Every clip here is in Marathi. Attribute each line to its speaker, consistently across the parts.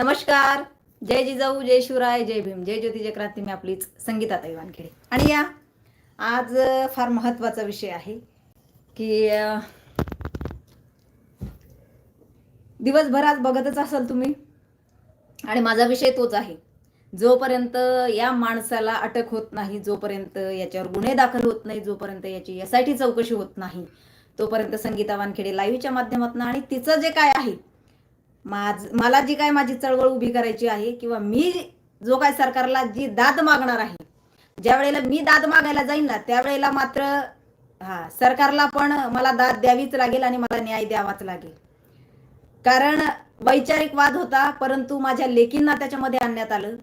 Speaker 1: नमस्कार. जय जिजाऊ जय शिवराय जय भीम. जय ज्योती जय क्रांती मी आपलीच संगीता वानखेडे. आणि या आज फार महत्त्वाचा विषय आहे की दिवसभरात बघतच असाल तुम्ही. आणि माझा विषय तोच आहे. जोपर्यंत या माणसाला अटक होत नाही जोपर्यंत याच्यावर गुन्हे दाखल होत नाही जोपर्यंत याची एस आय टी चौकशी होत नाही तोपर्यंत संगीता वानखेडे लाईव्हच्या माध्यमातून आणि तिचं जे काय आहे माझ मला जी काय माझी चळवळ उभी करायची आहे किंवा मी जो काय सरकारला जी दाद मागणार आहे ज्या वेळेला मी दाद मागायला जाईन ना त्यावेळेला मात्र हा सरकारला पण मला दाद द्यावीच लागेल आणि मला न्याय द्यावाच लागेल. कारण वैचारिक वाद होता परंतु माझ्या लेकींना त्याच्यामध्ये आणण्यात आलं.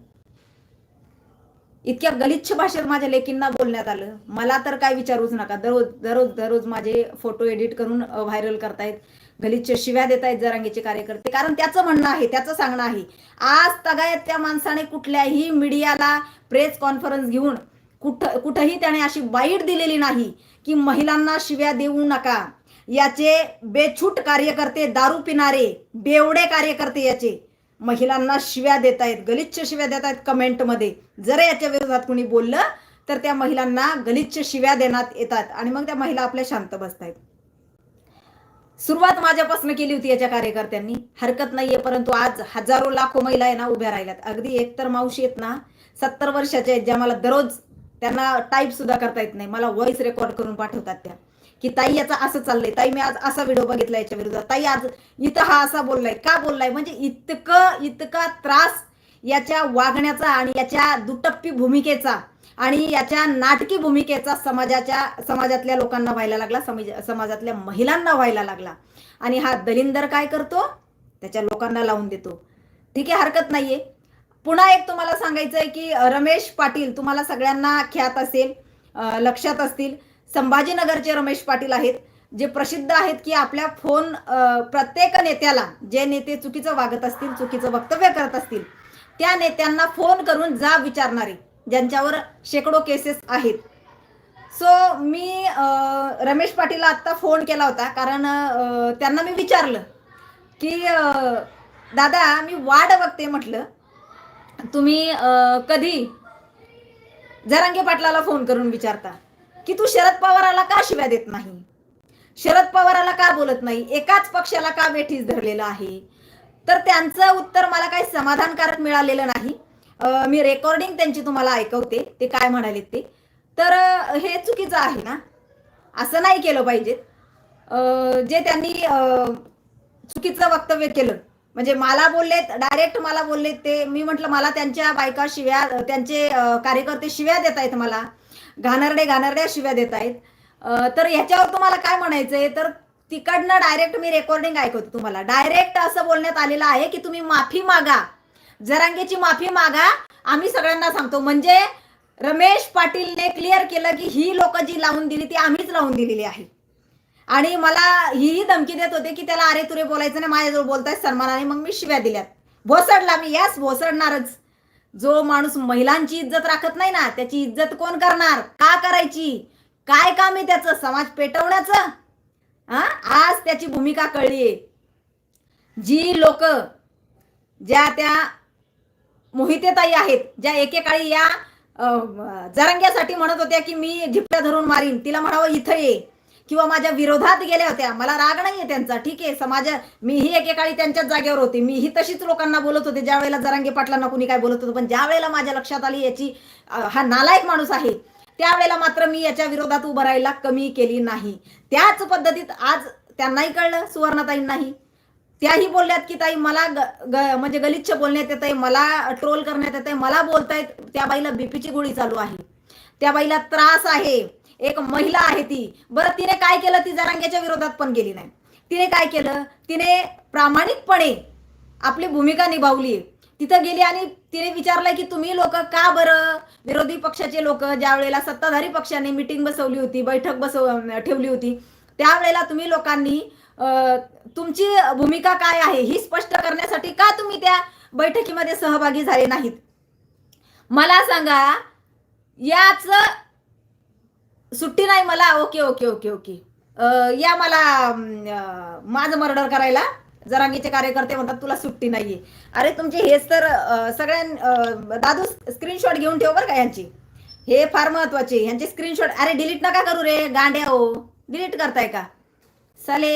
Speaker 1: इतक्या गलिच्छ भाषेत माझ्या लेकींना बोलण्यात आलं. मला तर काय विचारूच नका. दररोज दररोज दररोज माझे फोटो एडिट करून व्हायरल करतायत. गलिच्छ शिव्या देत आहेत जरांगीचे कार्यकर्ते. कारण त्याचं म्हणणं आहे त्याचं सांगणं आहे. आज तगायत त्या माणसाने कुठल्याही मीडियाला प्रेस कॉन्फरन्स घेऊन कुठं कुठंही त्याने अशी बाईट दिलेली नाही की महिलांना शिव्या देऊ नका. याचे बेछूट कार्यकर्ते दारू पिणारे बेवडे कार्यकर्ते याचे महिलांना शिव्या देत आहेत गलिच्छ शिव्या देत आहेत कमेंटमध्ये जर याच्या विरोधात कुणी बोललं तर त्या महिलांना गलिच्छ शिव्या देण्यात येतात आणि मग त्या महिला आपल्या शांत बसतायत. सुरुवात माझ्यापासून केली होती याच्या कार्यकर्त्यांनी. हरकत नाहीये परंतु आज हजारो लाखो महिला आहे ना उभ्या राहिल्यात. अगदी एकतर मावशी आहेत ना सत्तर वर्षाच्या आहेत ज्या मला दररोज त्यांना टाईप सुद्धा करता येत नाही. मला व्हॉइस रेकॉर्ड करून पाठवतात त्या. की ताई याचा असं चाललंय. ताई मी आज असा व्हिडिओ बघितला याच्या विरोधात ताई आज इथं हा असा बोललाय. का बोललाय? म्हणजे इतकं इतका त्रास याच्या वागण्याचा आणि याच्या दुटप्पी भूमिकेचा आणि याच्या नाटकी भूमिकेचा समाजाच्या समाजातल्या लोकांना व्हायला लागला समाजातल्या महिलांना व्हायला लागला. आणि हा दलिंदर काय करतो? त्याच्या लोकांना लावून देतो. ठीक आहे हरकत नाहीये. पुन्हा एक तुम्हाला सांगायचं आहे की रमेश पाटील तुम्हाला सगळ्यांना ख्यात असेल लक्षात असतील. संभाजीनगरचे रमेश पाटील आहेत जे प्रसिद्ध आहेत की आपल्या फोन प्रत्येक नेत्याला जे नेते चुकीचं वागत असतील चुकीचं वक्तव्य करत असतील त्या नेत्यांना फोन करून जा विचारणारे. ज्यांच्यावर शेकडो केसेस आहेत. सो मी रमेश पाटीलला आत्ता फोन केला होता. कारण त्यांना मी विचारलं की दादा मी वाट बघते म्हटलं. तुम्ही कधी जरांगे पाटलाला फोन करून विचारता? की तू शरद पवाराला का शिव्या देत नाही? शरद पवाराला का बोलत नाही? एकाच पक्षाला का वेठीस धरलेलं आहे? तर त्यांचं उत्तर मला काही समाधानकारक मिळालेलं नाही. मी रेकॉर्डिंग त्यांची तुम्हाला ऐकवते ते काय म्हणाले ते. तर हे चुकीचं आहे ना? असं नाही केलं पाहिजे. जे त्यांनी चुकीचं वक्तव्य केलं म्हणजे मला बोललेत डायरेक्ट मला बोललेत ते मी म्हटलं मला त्यांच्या बायका शिव्या त्यांचे कार्यकर्ते शिव्या देत आहेत मला. घाणरडे घाणरड्या शिव्या देत आहेत. तर ह्याच्यावर तुम्हाला काय म्हणायचंय? तर तिकडनं डायरेक्ट मी रेकॉर्डिंग ऐकवते तुम्हाला. डायरेक्ट असं बोलण्यात आलेलं आहे की तुम्ही माफी मागा. जरांगेची माफी मागा. आम्ही सगळ्यांना सांगतो म्हणजे रमेश पाटीलने क्लिअर केलं की ही लोक जी लावून दिली ती आम्हीच लावून दिलेली आहे. आणि मला हीही धमकी देत होते की त्याला अरे तुरे बोलायचं नाही माझ्याजवळ बोलताय सन्मानाने मग मी शिव्या दिल्यात. भोसडला मी यास भोसडणारच. जो माणूस महिलांची इज्जत राखत नाही ना त्याची इज्जत कोण करणार? का करायची? काय काम आहे त्याचं? समाज पेटवण्याचं? हा आज त्याची भूमिका कळलीये. जी लोक ज्या त्या मोहितेताई आहेत ज्या एकेकाळी या जरंग्यासाठी म्हणत होत्या की मी झिपट्या धरून मारीन. तिला म्हणावं इथं ये. किंवा माझ्या विरोधात गेल्या होत्या. मला राग नाहीये त्यांचा. ठीक आहे समाज मीही एकेकाळी त्यांच्याच जागेवर होते. मीही तशीच लोकांना बोलत होते. ज्या वेळेला जरांगे पाटलांना कुणी काय बोलत होतं पण ज्या वेळेला माझ्या लक्षात आली याची हा नालायक माणूस आहे त्यावेळेला मात्र मी याच्या विरोधात उभं राहायला कमी केली नाही. त्याच पद्धतीत आज त्यांनाही कळलं सुवर्णाताईंनाही. त्याही बोलल्यात की ताई मला म्हणजे गलिच्छ बोलण्यात येत आहे मला ट्रोल करण्यात येत आहे मला बोलतायत त्या बाईला बीपीची गोळी चालू आहे. त्या बाईला त्रास आहे. एक महिला आहे ती. बरं तिने काय केलं? ती जरांग्याच्या विरोधात पण गेली नाही. तिने काय केलं? तिने प्रामाणिकपणे आपली भूमिका निभावली. तिथं गेली आणि तिने विचारलंय की तुम्ही लोक का बरं? विरोधी पक्षाचे लोक ज्या वेळेला सत्ताधारी पक्षाने मिटिंग बसवली होती बैठक बसव ठेवली होती त्यावेळेला तुम्ही लोकांनी तुमची भूमिका काय आहे ही स्पष्ट करण्यासाठी का तुम्ही त्या बैठकीमध्ये सहभागी झाले नाहीत? मला सांगा याच सुट्टी नाही मला ओके ओके ओके ओके. या मला माझं मर्डर करायला जरांगीचे कार्यकर्ते म्हणतात तुला सुट्टी नाहीये. अरे तुमचे हेच तर सगळ्यां दादू स्क्रीनशॉट घेऊन ठेव बरं का यांची? हे फार महत्त्वाचे यांचे स्क्रीनशॉट अरे डिलीट नका करू रे गांड्या हो. डिलीट करताय का? साले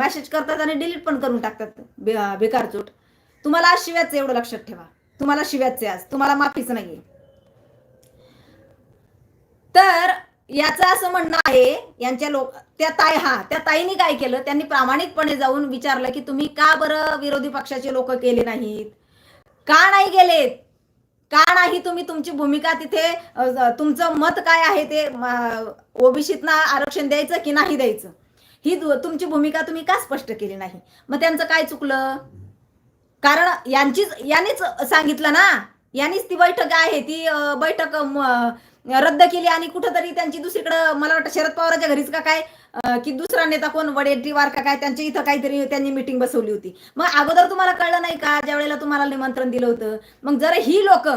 Speaker 1: मेसेज करतात आणि डिलीट पण करून टाकतात. बे- बेकार चोट तुम्हाला आज शिव्याचं एवढं लक्षात ठेवा. तुम्हाला शिव्याचे आज. तुम्हाला माफीच नाहीये. तर याचं असं म्हणणं आहे यांच्या लोक त्या ताई हा त्या ताईने काय केलं? त्यांनी प्रामाणिकपणे जाऊन विचारलं की तुम्ही का बरं विरोधी पक्षाचे लोक केले नाहीत? का नाही गेलेत का नाही तुम्ही तुमची भूमिका तिथे तुमचं मत काय आहे ते ओबीसीतना आरक्षण द्यायचं की नाही द्यायचं? ही दु- तुमची भूमिका तुम्ही का स्पष्ट केली नाही? मग त्यांचं काय चुकलं? कारण यांचीच यांनीच सांगितलं ना? यांनीच ती बैठक आहे ती बैठक रद्द केली आणि कुठंतरी त्यांची दुसरीकडं मला वाटतं शरद पवारांच्या घरीच का काय की दुसरा नेता कोण? वडेट्टीवार का काय? त्यांच्या इथं काहीतरी त्यांनी मिटिंग बसवली होती. मग अगोदर तुम्हाला कळलं नाही का? ज्या वेळेला तुम्हाला निमंत्रण दिलं होतं. मग जर ही लोक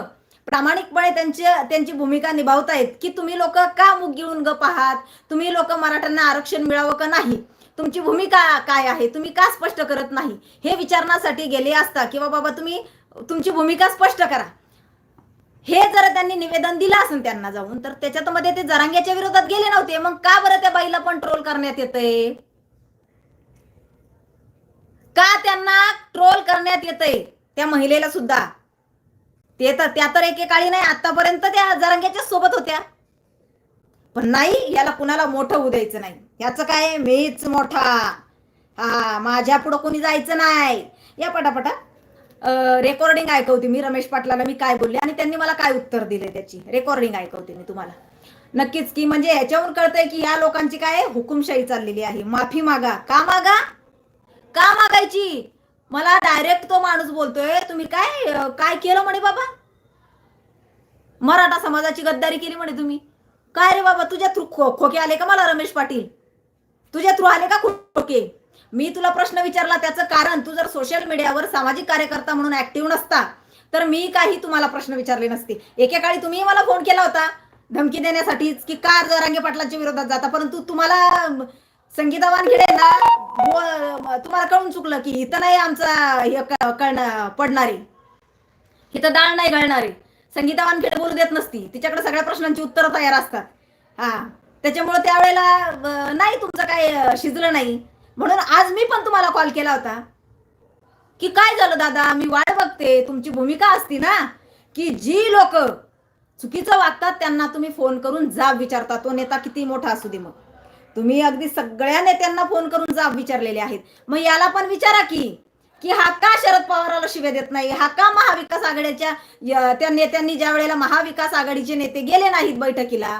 Speaker 1: प्रामाणिकपणे त्यांची त्यांची भूमिका निभावतायत की तुम्ही लोक का मुग गिळून गप आहात? तुम्ही लोक मराठ्यांना आरक्षण मिळावं का नाही? तुमची भूमिका काय आहे? तुम्ही का स्पष्ट करत नाही? हे विचारण्यासाठी गेले असता किंवा बाबा तुम्ही तुमची भूमिका स्पष्ट करा. हे जर त्यांनी निवेदन दिलं असेल त्यांना जाऊन तर त्याच्यात मध्ये ते जरांग्याच्या विरोधात गेले नव्हते. मग का बरं त्या बाईला पण ट्रोल करण्यात येतंय? का त्यांना ट्रोल करण्यात येतंय? त्या महिलेला सुद्धा. ते तर त्या तर एकेकाळी नाही आतापर्यंत त्या जरांग्याच्या सोबत होत्या. पण नाही याला कुणाला मोठं होऊ द्यायचं नाही. याचं काय मीच मोठा. हा माझ्या पुढं कोणी जायचं नाही. या पटापटा. रेकॉर्डिंग ऐकवते मी रमेश पाटलाला मी काय बोलले आणि त्यांनी मला काय उत्तर दिले त्याची. रेकॉर्डिंग ऐकवते मी तुम्हाला. नक्कीच की म्हणजे ह्याच्यावरून कळतंय की या लोकांची काय हुकुमशाही चाललेली आहे. माफी मागा. का मागा? का मागायची? मला डायरेक्ट तो माणूस बोलतोय तुम्ही काय काय केलं म्हणे बाबा? मराठा समाजाची गद्दारी केली म्हणे तुम्ही. काय रे बाबा तुझ्या थ्रू खो खोके आले का मला रमेश पाटील? तुझ्या थ्रू आले का खोके? मी तुला प्रश्न विचारला त्याचं कारण तू जर सोशल मीडियावर सामाजिक कार्यकर्ता म्हणून ऍक्टिव्ह नसता तर मी काही तुम्हाला प्रश्न विचारले नसते. एकेकाळी तुम्ही मला फोन केला होता धमकी देण्यासाठीच की का जरांगे पाटलांच्या विरोधात जाता परंतु तुम्हाला संगीता वानखेडे ना तुम्हाला कळून चुकलं की इथं नाही आमचा हे पडणारी. इथं दाळ नाही घालणारी संगीता वानखेडे बोलू देत नसती. तिच्याकडे सगळ्या प्रश्नांची उत्तरं तयार असतात. हा. त्याच्यामुळे त्यावेळेला नाही तुमचं काय शिजलं नाही. म्हणून आज मी पण तुम्हाला कॉल केला होता. की काय झालं दादा? मी वाट बघते. तुमची भूमिका असती ना की जी लोक चुकीचं वागतात त्यांना तुम्ही फोन करून जाब विचारता. तो नेता किती मोठा असू दे मग. तुम्ही अगदी सगळ्या नेत्यांना फोन करून जाब विचारलेले आहेत. मग याला पण विचारा की की हा का शरद पवाराला शिव्या देत नाही? हा का महाविकास आघाडीच्या त्या नेत्यांनी ज्या वेळेला महाविकास आघाडीचे नेते गेले नाहीत बैठकीला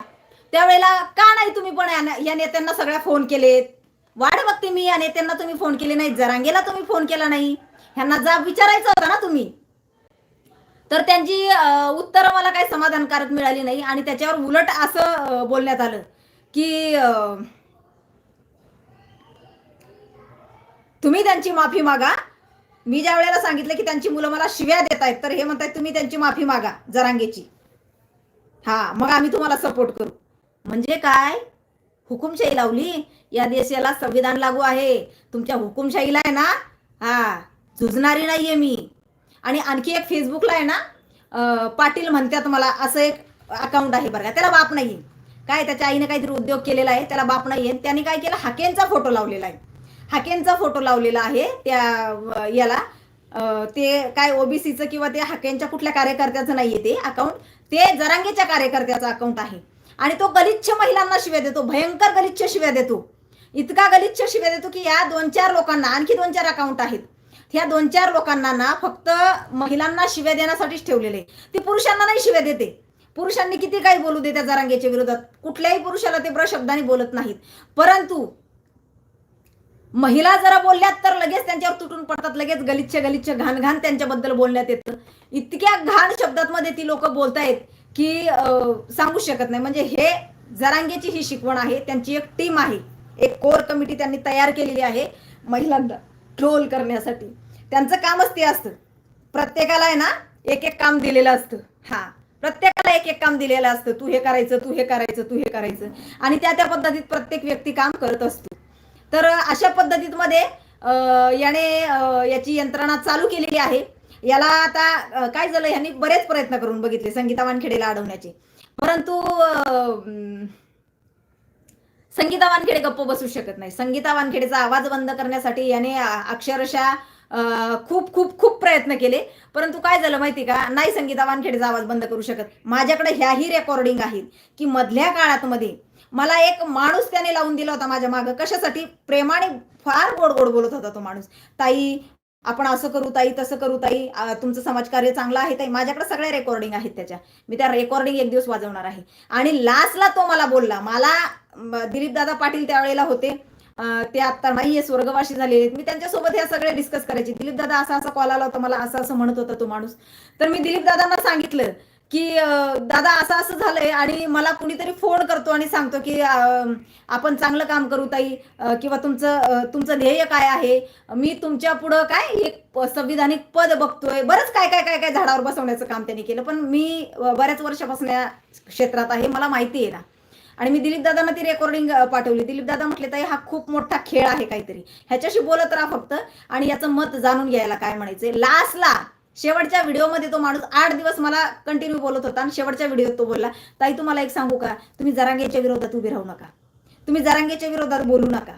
Speaker 1: त्यावेळेला का नाही तुम्ही पण या- या नेत्यांना सगळ्या फोन केलेत? वाढ बघते मी या नेत्यांना तुम्ही फोन केले नाही जरांगेला तुम्ही फोन केला नाही. ह्यांना जाब विचारायचा होता ना तुम्ही. तर त्यांची उत्तरं मला काही समाधानकारक मिळाली नाही आणि त्याच्यावर उलट असं बोलण्यात आलं की अं, तुम्ही त्यांची माफी मागा. मी ज्या वेळेला सांगितलं की त्यांची मुलं मला शिव्या देत आहेत तर हे म्हणतात तुम्ही त्यांची माफी मागा जरांगेची. हा मग आम्ही तुम्हाला सपोर्ट करू. म्हणजे काय? हुकुमशाही लावली? या देशाला संविधान लागू आहे. तुमच्या हुकुमशाहीला आहे ना? हा झुजणारी नाहीये मी. आणि आणखी एक फेसबुकला आहे ना? पाटील म्हणतात मला असं एक अकाउंट आहे बरं का त्याला बाप नाही काय त्याच्या आईने काहीतरी उद्योग केलेला आहे त्याला बाप नाही आहे त्यांनी काय केलं? हाकेंचा फोटो लावलेला आहे. हाकेंचा फोटो लावलेला आहे. त्या याला ते काय ओबीसीचं किंवा ते हाकेंच्या कुठल्या कार्यकर्त्याचं नाहीये ते अकाउंट ते जरांगेच्या कार्यकर्त्याचं अकाउंट आहे. आणि तो गलिच्छ महिलांना शिव्या देतो. भयंकर गलिच्छ शिव्या देतो. इतका गलिच्छ शिव्या देतो की या दोन चार लोकांना आणखी दोन चार अकाउंट आहेत. ह्या दोन चार लोकांना ना फक्त महिलांना शिव्या देण्यासाठीच ठेवलेले ते पुरुषांना नाही शिव्या देते पुरुषांनी किती काही बोलू दे त्या जरांगेच्या विरोधात. कुठल्याही पुरुषाला ते प्रशब्दाने बोलत नाहीत. परंतु महिला जरा बोलल्यात तर लगेच त्यांच्यावर तुटून पडतात लगेच गलिच्छ गलिच्छ घाण घाण त्यांच्याबद्दल बोलण्यात येतं. इतक्या घाण शब्दात मध्ये ती लोक बोलतायत की सांगू शकत नाही. म्हणजे हे जरांगेची ही शिकवण आहे त्यांची एक टीम आहे. एक कोर कमिटी त्यांनी तयार केलेली आहे महिलांना ट्रोल करण्यासाठी. त्यांचं कामच ते असतं. प्रत्येकाला आहे ना एक एक काम दिलेलं असतं. हा प्रत्येकाला एक एक काम दिलेलं असतं. तू हे करायचं तू हे करायचं तू हे करायचं. आणि त्या त्या पद्धतीत प्रत्येक व्यक्ती काम करत असतो. तर अशा पद्धतीत मध्ये याने याची यंत्रणा चालू केलेली आहे. याला आता काय झालं यांनी बरेच प्रयत्न करून बघितले संगीता वानखेडेला अडवण्याचे. परंतु संगीता वानखेडे गप्प बसू शकत नाही. संगीता वानखेडेचा आवाज बंद करण्यासाठी याने अक्षरशः खूप खूप खूप प्रयत्न केले. परंतु काय झालं माहिती का? नाही संगीता वानखेडेचा आवाज बंद करू शकत. माझ्याकडे ह्याही रेकॉर्डिंग आहेत की मधल्या काळात मध्ये मला एक माणूस त्याने लावून दिला होता माझ्या मागं. कशासाठी? प्रेमाने फार गोड गोड बोलत होता तो माणूस. ताई आपण असं करू ताई तसं करू ताई. तुमचं समाजकार्य चांगलं आहे ताई. माझ्याकडे सगळ्या रेकॉर्डिंग आहेत त्याच्या. मी त्या रेकॉर्डिंग एक दिवस वाजवणार आहे. आणि लास्टला तो मला बोलला. मला दिलीप दादा पाटील त्यावेळेला होते. ते आता नाहीये स्वर्गवाशी झालेले आहेत. मी त्यांच्यासोबत ह्या सगळे डिस्कस करायचे. दिलीप दादा असा असा कॉल आला होता मला असं असं म्हणत होता तो माणूस. तर मी दिलीप दादांना सांगितलं की दादा असं असं झालंय आणि मला कुणीतरी फोन करतो आणि सांगतो की आपण चांगलं काम करू ताई किंवा तुमचं तुमचं ध्येय काय आहे? मी तुमच्या पुढं काय एक संविधानिक पद बघतोय. बरंच काय काय काय काय झाडावर बसवण्याचं काम त्यांनी केलं पण मी बऱ्याच वर्षापासून या क्षेत्रात आहे मला माहिती आहे ना. आणि मी दिलीप दादांना ती रेकॉर्डिंग पाठवली. दिलीप दादा म्हटले ताई हा खूप मोठा खेळ आहे काहीतरी. ह्याच्याशी बोलत राहा फक्त आणि याचं मत जाणून घ्यायला काय म्हणायचंय. लास्टला शेवटच्या व्हिडिओमध्ये तो माणूस आठ दिवस मला कंटिन्यू बोलत होता आणि शेवटच्या व्हिडिओत तो बोलला ताई तुम्हाला एक सांगू का? तुम्ही जरांगेच्या विरोधात उभे राहू नका. तुम्ही जरांगेच्या विरोधात बोलू नका.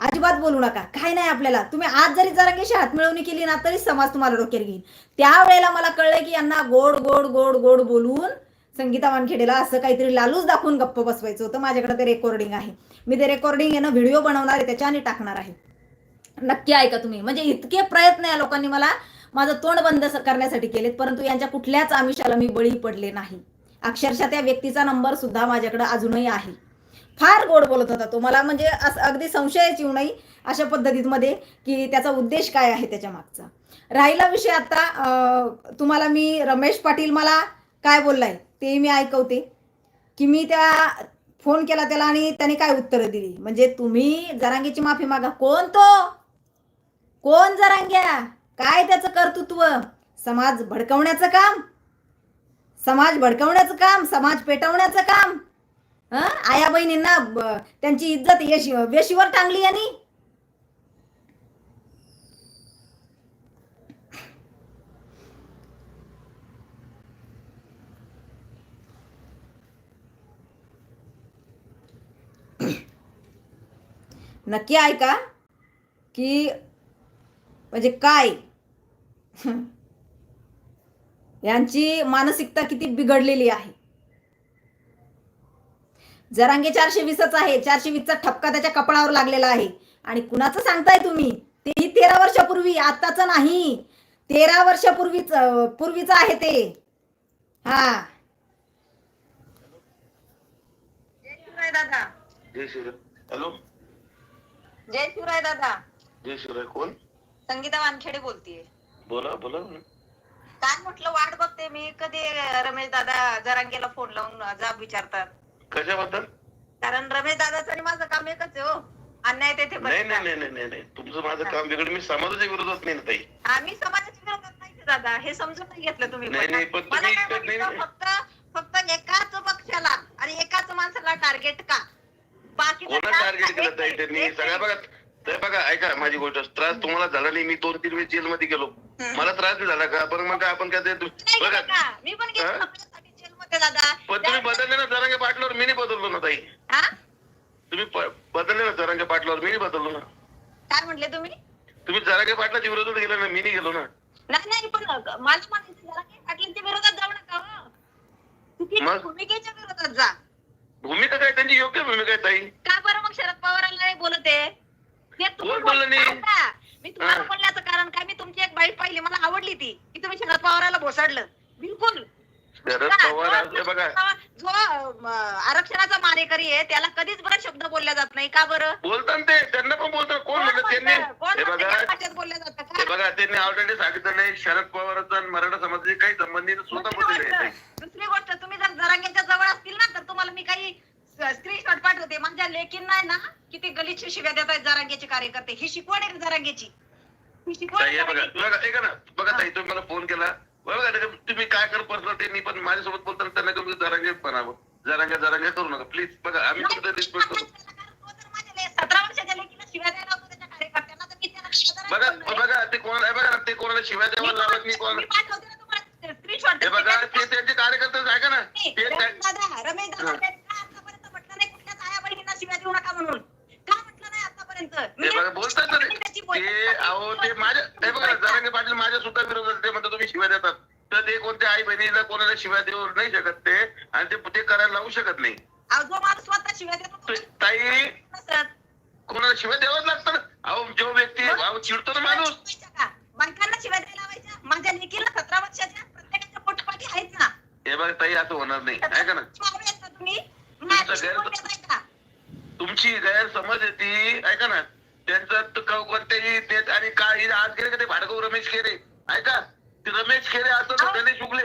Speaker 1: अजिबात बोलू नका. काय नाही आपल्याला. तुम्ही आज जरी जरांगेशी हातमिळवणी केली ना तरी समाज तुम्हाला डोक्यात घेईल त्यावेळेला मला कळलं की यांना गोड गोड गोड गोड बोलून संगीता वानखेडेला असं काहीतरी लालूच दाखवून गप्प बसवायचं होतं. माझ्याकडे ते रेकॉर्डिंग आहे. मी ते रेकॉर्डिंग आहे ना व्हिडिओ बनवणार आहे त्याच्याने टाकणार आहे. नक्की ऐका तुम्ही. म्हणजे इतके प्रयत्न या लोकांनी मला माझं तोंड बंद करण्यासाठी केलेत परंतु यांच्या कुठल्याच आमिषाला मी बळी पडले नाही. अक्षरशः त्या व्यक्तीचा नंबर सुद्धा माझ्याकडे अजूनही आहे. फार गोड बोलत होता तो. मला म्हणजे असं अगदी संशयच येऊ नाही अशा पद्धतीमध्ये की त्याचा उद्देश काय आहे त्याच्या मागचा. राहिला विषय आता तुम्हाला मी रमेश पाटील मला काय बोललाय ते मी ऐकवते. की मी त्या फोन केला त्याला आणि त्याने काय उत्तरं दिली? म्हणजे तुम्ही जरांगीची माफी मागा. कोण तो? कोण जरांग्या? काय त्याचं कर्तृत्व? समाज भडकवण्याचं काम? समाज भडकवण्याचं काम? समाज पेटवण्याचं काम? आया बहिणींना त्यांची इज्जत यशी वेशीवर टांगली यांनी? नक्की ऐका की म्हणजे काय? यांची मानसिकता किती बिघडलेली आहे. जरांगे चारशे वीसच आहे. चारशे वीसचा ठपका त्याच्या कपाळावर लागलेला आहे. आणि कुणाचं सांगताय तुम्ही? तेही तेरा वर्षापूर्वी आताच नाही. तेरा वर्षापूर्वीच पूर्वीचं आहे ते. हा.
Speaker 2: जय शिवराय दादा.
Speaker 3: जय शिवराय. हॅलो.
Speaker 2: जय शिवराय दादा.
Speaker 3: जय शिवराय. कोण?
Speaker 2: संगीता वानखेडे बोलतीये.
Speaker 3: बोला बोला.
Speaker 2: काय म्हटलं वाट बघते मी. कधी रमेश दादा जरांगेला फोन लावून जाब विचारतात.
Speaker 3: कशाबद्दल?
Speaker 2: कारण रमेश दादाचं आणि माझं काम एकच आहे हो. अन्याय तेथे
Speaker 3: नाही. नाही नाही नाही नाही नाही. तुमचं माझं काम बिघड मी समाजाच्या विरोधात नाही ना ताई.
Speaker 2: आम्ही समाजाच्या विरोधात नाही आहे दादा. हे समजून नाही घेतलं तुम्ही
Speaker 3: नाही,
Speaker 2: पण.
Speaker 3: नाही, पण
Speaker 2: मला
Speaker 3: तुम्ही
Speaker 2: काय
Speaker 3: इतकं नाही,
Speaker 2: म्हटलं, फक्त फक्त एकाच पक्षाला आणि एकाच माणसाला टार्गेट का? बाकी
Speaker 3: कोणा टार्गेट केलं ताई त्यांनी? सगळ्या बघा ते बघा ऐका माझी गोष्ट. त्रास तुम्हाला झाला नाही मी दोन तीन वेळेस जेलमध्ये गेलो. मला त्रास नाही झाला का? पण मग आपण काय ते बघा.
Speaker 2: मी पण गेलो
Speaker 3: हा?
Speaker 2: आपल्यासाठी जेलमध्ये दादा.
Speaker 3: पण तुम्ही बदलले ना जरांगे पाटलावर मी नाही बदललो ना ताई.
Speaker 2: हा?
Speaker 3: तुम्ही प- बदलले ना जरांगे पाटलावर मी नाही बदललो ना.
Speaker 2: काय म्हटले तुम्ही?
Speaker 3: तुम्ही जरांगे पाटलाच्या विरोधात गेला ना मी नाही गेलो ना.
Speaker 2: नाही नाही पण मला म्हणायचं जरा काही पाटलांच्या विरोधात जाऊ नका हो. चुकीच्या
Speaker 3: मग?
Speaker 2: भूमिकेच्या विरोधात जा.
Speaker 3: भूमिका काय? त्यांची योग्य भूमिका आहे ताई.
Speaker 2: का बरं मग शरद पवारांना नाही बोलत आहे? ते तुम्ही
Speaker 3: कोण बोललं नाही?
Speaker 2: बोलता. मी तुम्हाला
Speaker 3: हा.
Speaker 2: बोलण्याचं कारण काय? मी तुमची एक बाईट पाहिली. मला आवडली ती. की तुम्ही शरद पवाराला भोसाडलं. बिलकुल.
Speaker 3: शरद
Speaker 2: का?
Speaker 3: पवार
Speaker 2: जो-
Speaker 3: बघा.
Speaker 2: जो अं, आरक्षणाचा मारेकरी आहे त्याला कधीच बरं शब्द बोलल्या जात नाही. का बरं?
Speaker 3: बोलतात ते. त्यांना पण बोलतात. कोण म्हणलं त्यांनी
Speaker 2: म्हणतं? कोण
Speaker 3: हे
Speaker 2: म्हणतं
Speaker 3: बघा.
Speaker 2: या भाषेत बोलल्या जातं
Speaker 3: हे
Speaker 2: का
Speaker 3: बघा त्यांनी ऑलरेडी सांगितलं नाही. शरद पवारचा आणि मराठा समाजाचे काही संबंधित स्वतः
Speaker 2: दुसरी
Speaker 3: बोललेले
Speaker 2: गोष्ट. दुसरी गोष्ट तुम्ही जर जरांगेच्या जवळ असतील ना तर तुम्हाला मी काही स्क्रीनशॉट पाठवते. माझ्या लेकीन नाही ना किती गलिच्छ शिव्या देत आहेत जरांगेचे कार्यकर्ते. ही शिकवण आहे जरांगेची ही शिकवण
Speaker 3: ताई,
Speaker 2: आहे
Speaker 3: हे बघा
Speaker 2: जरांगेची.
Speaker 3: बघा ऐका ना. बघा ताई तुम्ही मला फोन केला. बघा तुम्ही काय कर पर्सनल त्यांनी पण माझ्यासोबत बोलताना त्यांना तुम्ही जरांगे बनावं जरांगे जरांगे करू नका. प्लीज बघा आम्ही
Speaker 2: नाही,
Speaker 3: तुमचं रिस्पेक्ट करू?
Speaker 2: सतरा वर्षाच्या लेकीला शिव्या द्यायला होतो त्याच्या कार्यकर्त्यांना तर मी त्याला
Speaker 3: बघा बघा ते कोणाला हे बघा ना, ते कोणाला शिवाय द्यायला लावत कोणाला
Speaker 2: मी पाठवते ना तुम्हाला. स्क्रीनशॉट
Speaker 3: हे बघा ते त्यांचे कार्यकर्ते ऐका ना. ते
Speaker 2: रमेश दादा रमेश दादा त्यांनी का आतापर्यंत म्हटलं नाही कुठल्याच आया बहिणींना शिव्या देऊ नका म्हणून. का म्हटलं नाही आतापर्यंत?
Speaker 3: बोलतात ना ते. अहो माझ्या हे बघा जरांगे पाटील माझ्या सुद्धा विरोधात ते म्हणतात तुम्ही शिवाय देतात. तर ते कोणत्या आई बहिणीला कोणाला शिवाय देऊ नाही शकत ते आणि ते करायला लावू शकत नाही.
Speaker 2: जो माणूस स्वतः शिव्या देतो
Speaker 3: ताई. कोणाला शिवाय द्यावंच लागतं अहो जो व्यक्ती चिडतो ना माणूस?
Speaker 2: बायकांना शिवाय द्यायला लावायच्या माझ्या लेकीला सतरा वर्षाच्या प्रत्येकाच्या पोटपाठी आहेत ना.
Speaker 3: हे बघा ताई असं होणार नाही. ऐका ना.
Speaker 2: तुम्ही माझ्या
Speaker 3: गैर-
Speaker 2: शिकवून देताय का?
Speaker 3: तुमची गैरसमज आहे ती ऐका ना. त्यांचं कोणत्याही ते आणि काय आज गेले का ते भाडगाव रमेश खेरे? ऐका. ते रमेश खेरे असं तो गणेश उगले.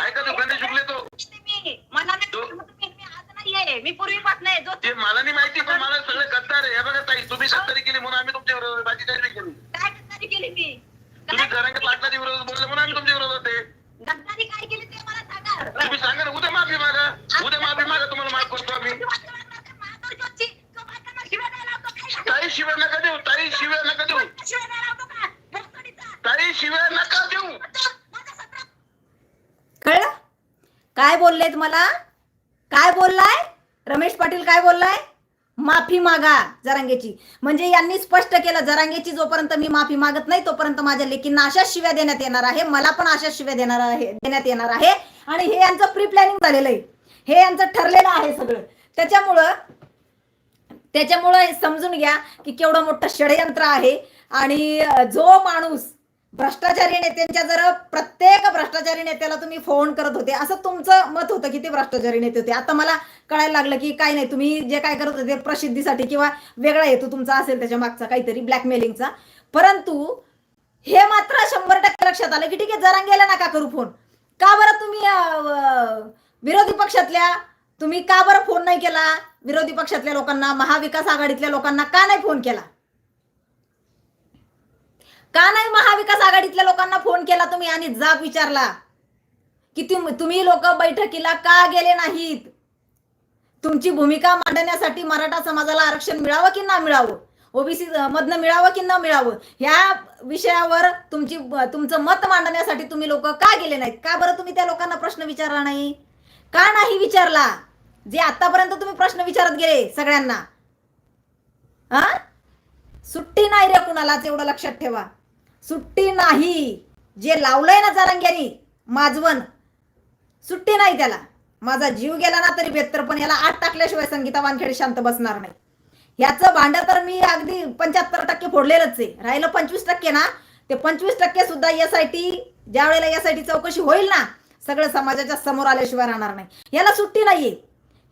Speaker 2: ऐका
Speaker 3: तो गणेश उगले तो.
Speaker 2: मी मला नाही पूर्वीपासून आहे.
Speaker 3: ते मला माहिती पण मला सगळे गद्दार आहे. बघा ताई तुम्ही गद्दारी केली म्हणून आम्ही तुमच्या काही नाही केली.
Speaker 2: काय गद्दारी केली मी?
Speaker 3: तुम्ही जरांगे पाटलाच्या विरोधात बोलले म्हणून आम्ही तुमच्या विरोधात आहे
Speaker 2: गद्दारी काय केली ते मला सांगा.
Speaker 3: तुम्ही सांगा ना उद्या माफी मागा. उद्या माफी मागा तुम्हाला माफ करतो आम्ही. ताई शिवाय नका देऊ ताई शिवाय नका देऊ. ताई शिवाय नका देऊ.
Speaker 1: कळलं? काय बोललेत मला? काय बोललाय? रमेश पाटील काय बोललाय? माफी मागा जरांगेची. म्हणजे यांनी स्पष्ट केलं जरांगेची जोपर्यंत मी माफी मागत नाही तोपर्यंत माझ्या लेकींना अशाच शिव्या देण्यात येणार आहे मला पण अशाच शिव्या देणार आहे देण्यात येणार आहे. आणि हे यांचं प्री प्लॅनिंग झालेलं आहे. हे यांचं ठरलेलं आहे सगळं. त्याच्यामुळं त्याच्यामुळं समजून घ्या की केवढं मोठं षडयंत्र आहे. आणि जो माणूस भ्रष्टाचारी नेत्यांच्या जर प्रत्येक भ्रष्टाचारी नेत्याला तुम्ही फोन करत होते असं तुमचं मत होतं की ते भ्रष्टाचारी नेते होते. आता मला कळायला लागलं की काय नाही तुम्ही जे काय करत होते प्रसिद्धीसाठी किंवा वेगळा हेतू तुमचा असेल त्याच्या मागचा काहीतरी ब्लॅकमेलिंगचा परंतु हे मात्र शंभर टक्के लक्षात आलं की ठीक आहे जरा गेला नका करू फोन का बरं तुम्ही विरोधी पक्षातल्या तुम्ही का बरं फोन नाही केला? विरोधी पक्षातल्या लोकांना महाविकास आघाडीतल्या लोकांना का नाही फोन केला? का नाही महाविकास आघाडीतल्या लोकांना फोन केला तुम्ही आणि जाब विचारला? की तुम्ही लोक बैठकीला का गेले नाहीत? तुमची भूमिका मांडण्यासाठी मराठा समाजाला आरक्षण मिळावं की ना मिळावं? ओबीसी मधनं मिळावं की न मिळावं? ह्या विषयावर तुमची तुमचं मत मांडण्यासाठी तुम्ही लोक का गेले नाहीत? का बरं तुम्ही त्या लोकांना प्रश्न विचारला नाही? का नाही विचारला? जे आतापर्यंत तुम्ही प्रश्न विचारत गेले सगळ्यांना. हा? सुट्टी नाही रे कुणालाच एवढं लक्षात ठेवा. सुट्टी नाही. जे लावलंय ना जारंग्यानी माजवण सुट्टी नाही त्याला. माझा जीव गेला ना तरी बेत्तर पण याला आठ टाकल्याशिवाय संगीता वानखेडे शांत बसणार नाही. याचं भांड तर मी अगदी पंच्याहत्तर टक्के फोडलेलंच आहे. राहिलं पंचवीस टक्के ना ते पंचवीस टक्के सुद्धा एस आय टी ज्या वेळेला एस आय टी चौकशी होईल ना सगळं समाजाच्या समोर आल्याशिवाय राहणार नाही. याला सुट्टी नाहीये.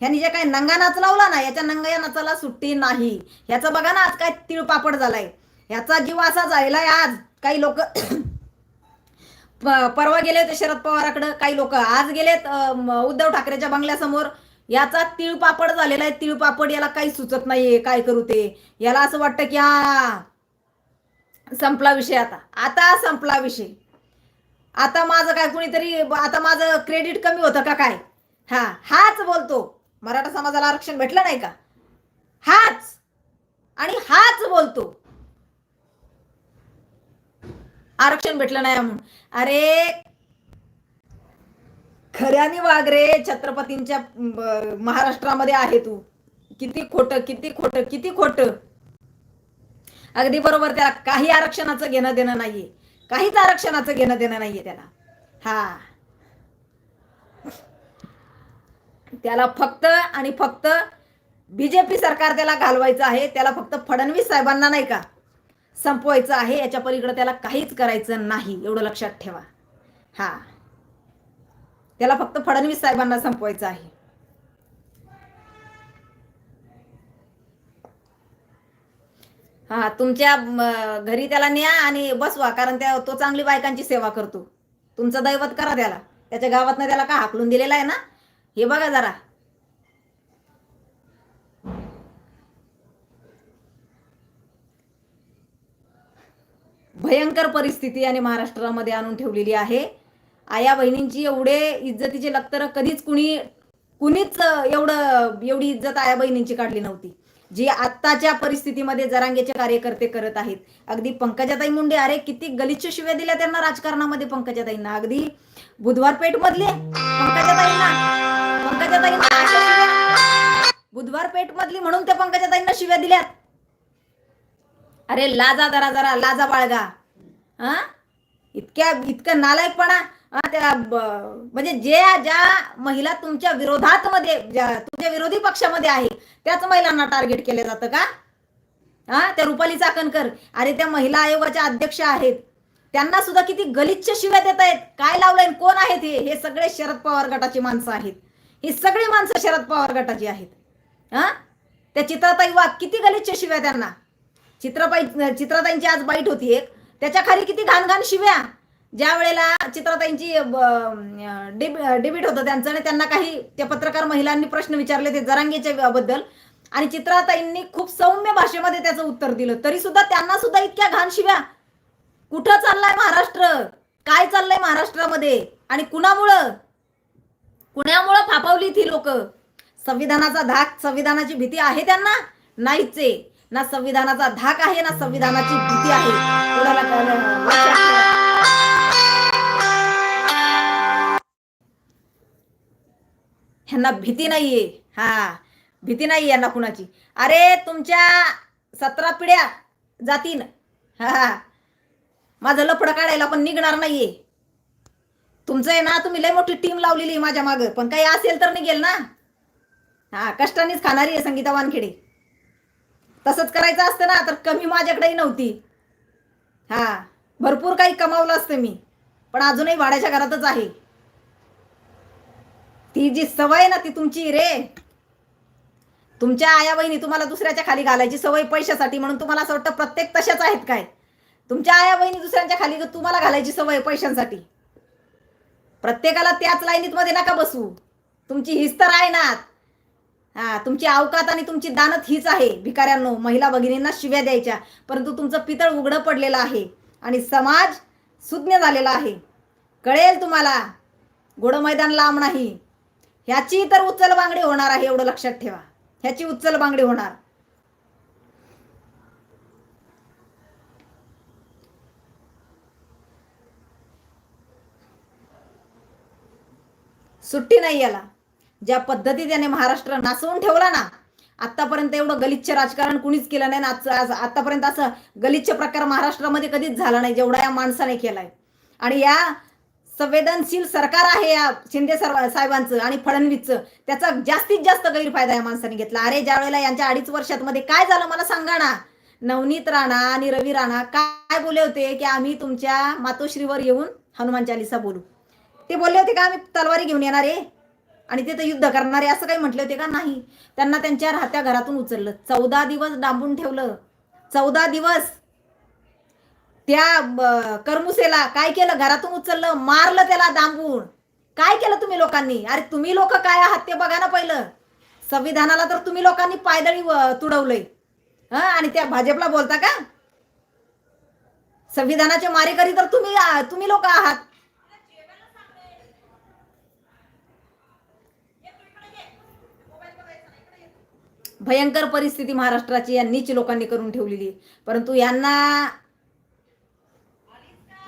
Speaker 1: ह्यांनी जे काही नंगा नाच लावला ना याच्या नंगा या नाचाला सुट्टी नाही. याचं बघा ना आज काय तिळ पापड झालाय. याचा जीव असा जायलाय आज. काही लोक परवा गेले होते शरद पवाराकडे काही लोक. आज गेलेत उद्धव ठाकरेच्या बंगल्यासमोर. याचा तिळपापड झालेला आहे. तिळपापड याला काही सुचत नाहीये. काय करू ते? याला असं वाटतं की हा संपला विषय आता. आता संपला विषय. आता माझं काय कुणीतरी आता माझं क्रेडिट कमी होतं का काय? हा हाच बोलतो. मराठा समाजाला आरक्षण भेटलं नाही का? हाच! आणि हाच बोलतो. आरक्षण भेटलं नाही म्हणून. अरे! खऱ्याने वागरे छत्रपतींच्या महाराष्ट्रामध्ये आहे तू. किती खोट किती खोट किती खोट. अगदी बरोबर त्याला. काही आरक्षणाचं घेणं देणं नाहीये. काहीच आरक्षणाचं घेणं देणं नाहीये त्याला. हा. त्याला फक्त आणि फक्त बीजेपी सरकार त्याला घालवायचं आहे त्याला फक्त फडणवीस साहेबांना नाही का? संपवायचं आहे याच्या पलीकडे त्याला काहीच करायचं नाही एवढं लक्षात ठेवा. हा. त्याला फक्त फडणवीस साहेबांना संपवायचं आहे. हा तुमच्या घरी त्याला न्या आणि बसवा कारण त्या तो चांगली बायकांची सेवा करतो. तुमचं दैवत करा त्याला. त्याच्या गावात त्याला का हाकलून दिलेला आहे ना? हे बघा जरा. भयंकर परिस्थिती आणि महाराष्ट्रामध्ये आणून ठेवलेली आहे. आया बहिणींची एवढे इज्जतीचे लक्तर कधीच कुणी कुणीच एवढं एवढी इज्जत आया बहिणींची काढली नव्हती. जी आत्ताच्या परिस्थितीमध्ये जरांगेचे कार्यकर्ते करत आहेत. अगदी पंकजाताई मुंडे अरे किती गलिच्छ शिव्या दिल्या त्यांना राजकारणामध्ये पंकजाताईंना. अगदी बुधवार पेठ मधले पंकजाताईंना. पंकजाताईंना बुधवार पेठ मधली म्हणून त्या पंकजाताईंना शिव्या दिल्यात. अरे लाजा जरा जरा लाजा बाळगा. हा? इतक्या इतकं नालायकपणा. त्या ब- म्हणजे जे ज्या महिला तुमच्या विरोधात मध्ये तुमच्या विरोधी पक्षामध्ये आहे त्याच महिलांना टार्गेट केलं जातं का? हा? त्या रुपाली चाकणकर. अरे त्या महिला आयोगाच्या अध्यक्ष आहेत. त्यांना सुद्धा किती गलिच्छ शिव्या देत आहेत. काय लावलंय कोण आहेत हे? हे सगळे शरद पवार गटाची माणसं आहेत. ही सगळी माणसं शरद पवार गटाची आहेत. हा? त्या चित्राताई वा किती गलिच्छ शिव्या त्यांना. चित्रपाई चित्राताईंची आज बाईट होती एक. त्याच्याखाली किती घाण घाण शिव्या. ज्या वेळेला चित्राताईंची डेबिट होतं त्यांचं आणि त्यांना काही त्या पत्रकार महिलांनी प्रश्न विचारले ते जरांगेच्या बद्दल. आणि चित्राताईंनी खूप सौम्य भाषेमध्ये त्याचं उत्तर दिलं. तरी सुद्धा त्यांना सुद्धा इतक्या घाण शिव्या. कुठं चाललाय महाराष्ट्र? काय चाललंय महाराष्ट्रामध्ये? आणि कुणामुळं? कुणामुळं फापावली ती लोक? संविधानाचा धाक संविधानाची भीती आहे त्यांना? नाहीच. आहे ना संविधानाचा धाक आहे ना संविधानाची भीती आहे. ह्यांना भीती नाहीये. हा भीती नाही यांना कुणाची. अरे तुमच्या सतरा पिढ्या जातीन. हा. माझं लफडं काढायला पण निघणार नाहीये. तुमचं आहे ना तुम्ही लय मोठी टीम लावलेली आहे माझ्या मागं. पण काही असेल तर निघेल ना. हा कष्टानेच खाणारी आहे संगीता वानखेडे. तसंच करायचं असतं ना तर कमी माझ्याकडेही नव्हती. हा भरपूर काही कमावलं असतं मी. पण अजूनही भाड्याच्या घरातच आहे. ती जी सवय ना ती तुमची रे. तुमच्या आया बहिणी तुम्हाला दुसऱ्याच्या खाली घालायची सवय पैशासाठी म्हणून तुम्हाला असं वाटतं प्रत्येक तशाच आहेत काय? तुमच्या आया बहिणी दुसऱ्यांच्या खाली तुम्हाला घालायची सवय पैशांसाठी. प्रत्येकाला त्याच लाईनीत मध्ये नका बसू. तुमची हीच तर आहे ना. हा तुमची अवकात आणि तुमची दानत हीच आहे भिकाऱ्यांनो महिला भगिनींना शिव्या द्यायच्या. परंतु तुमचं पितळ उघडं पडलेलं आहे आणि समाज सुज्ञ झालेला आहे. कळेल तुम्हाला घोडं मैदान लांब नाही. ह्याची तर उचल बांगडी होणार आहे एवढं लक्षात ठेवा. ह्याची उचल बांगडी होणार. सुट्टी नाही याला. ज्या पद्धती त्याने महाराष्ट्र नाचवून ठेवला ना आतापर्यंत एवढं गलिच्छ राजकारण कुणीच केलं नाही ना आज- आतापर्यंत असं गलिच्छ प्रकार महाराष्ट्रामध्ये कधीच झाला नाही जेवढा या माणसाने केलाय. आणि या संवेदनशील सरकार आहे या शिंदे सर साहेबांचं आणि फडणवीसचं त्याचा जास्तीत जास्त गैरफायदा या माणसाने घेतला. अरे ज्या वेळेला यांच्या अडीच वर्षात मध्ये काय झालं मला सांगा ना. नवनीत राणा आणि रवी राणा काय बोले होते की आम्ही तुमच्या मातोश्रीवर येऊन हनुमान चालिसा बोलू? ते बोलले होते का आम्ही तलवारी घेऊन येणार आहे? आणि तिथं युद्ध करणारे असं काही म्हटले होते का? नाही. त्यांना त्यांच्या राहत्या घरातून उचललं. चौदा दिवस डांबून ठेवलं. चौदा दिवस त्या ब- करमुसेला काय केलं? घरातून उचललं मारलं त्याला दांबून काय केलं तुम्ही लोकांनी? अरे तुम्ही लोक काय आहात ते बघा ना पहिलं. संविधानाला तर तुम्ही लोकांनी पायदळी तुडवलंय. हा? आणि त्या भाजपला बोलता का? संविधानाचे मारेकरी तर तुम्ही तुम्ही लोक आहात. भयंकर परिस्थिती महाराष्ट्राची या नीच लोकांनी करून ठेवलेली परंतु यांना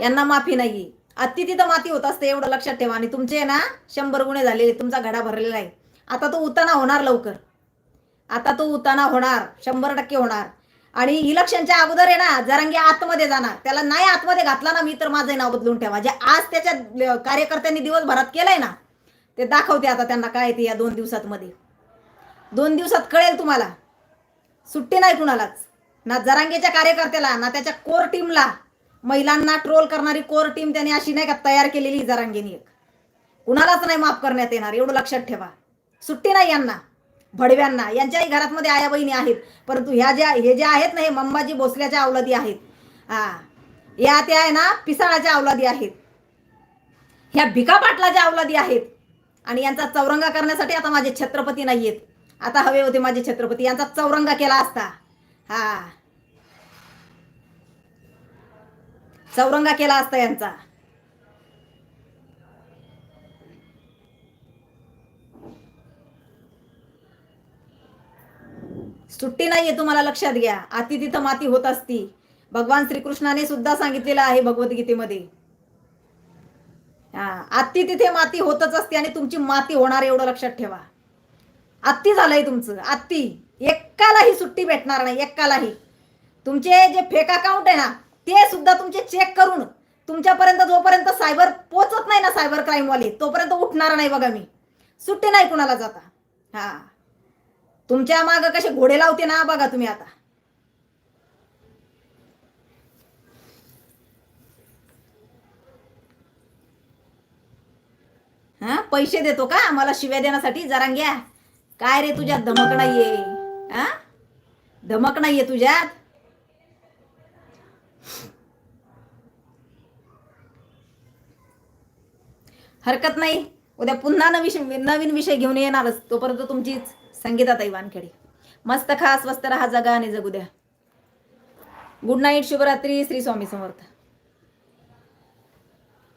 Speaker 1: यांना माफी नाही अति तिथं माती होत असते एवढं लक्षात ठेवा. आणि तुमचे ना शंभर गुन्हे झालेले तुमचा घडा भरलेला आहे. आता तो उताना होणार लवकर. आता तो उताना होणार. शंभर टक्के होणार. आणि इलेक्शनच्या अगोदर आहे ना जरांगे आतमध्ये जाणार. त्याला नाही आतमध्ये घातला ना मी तर माझं नाव बदलून ठेवा. जे आज त्याच्या कार्यकर्त्यांनी दिवसभरात केलंय ना ते दाखवते आता त्यांना काय ते या दोन दिवसात मध्ये दोन दिवसात कळेल तुम्हाला. सुट्टी नाही कुणालाच. ना जरांगेच्या कार्यकर्त्याला ना त्याच्या कोर टीमला. महिलांना ट्रोल करणारी कोर टीम त्याने अशी नाही का तयार केलेली जरांगेनी एक. कुणालाच नाही माफ करण्यात येणार एवढं लक्षात ठेवा. सुट्टी नाही यांना भडव्यांना. यांच्याही घरात मध्ये आया बहिणी आहेत. परंतु ह्या ज्या हे जे आहेत ना हे मंबाजी भोसल्याच्या अवलादी आहेत. हा या त्या आहे ना पिसाळाच्या अवलादी आहेत. ह्या भिका पाटलाच्या अवलादी आहेत. आणि यांचा चौरंगा करण्यासाठी आता माझे छत्रपती नाही आहेत आता हवे होते माझे छत्रपती. यांचा चौरंगा केला असता. हा. चौरंगा केला असता यांचा. सुट्टी नाहीये तुम्हाला लक्षात घ्या. अति तिथं माती होत असती. भगवान श्रीकृष्णाने सुद्धा सांगितलेलं आहे भगवद्गीतेमध्ये. हा. अति तिथे माती होतच असते आणि तुमची माती होणार एवढं लक्षात ठेवा. आत्ती झालंय तुमचं आत्ती. एकालाही सुट्टी भेटणार नाही एकालाही. तुमचे जे फेक अकाउंट आहे ना ते सुद्धा तुमचे चेक करून तुमच्यापर्यंत जोपर्यंत सायबर पोचत नाही ना सायबर क्राईमवाले तोपर्यंत उठणार नाही बघा मी. सुट्टी नाही कुणाला जाता. हा. तुमच्या माग कसे घोडे लावते ना बघा तुम्ही आता. हा पैसे देतो का? मला शिव्या देण्यासाठी जरा घ्या. काय रे तुझ्यात धमक नाहीये? हा धमक नाहीये तुझ्यात? हरकत नाही. उद्या पुन्हा नवीन नवीन विषय घेऊन येणारच. तोपर्यंत तुमचीच संगीताताई वानखेडे. मस्त खा स्वस्त राहा जगा आणि जगू द्या. गुड नाईट शुभरात्री श्री स्वामी समर्थ.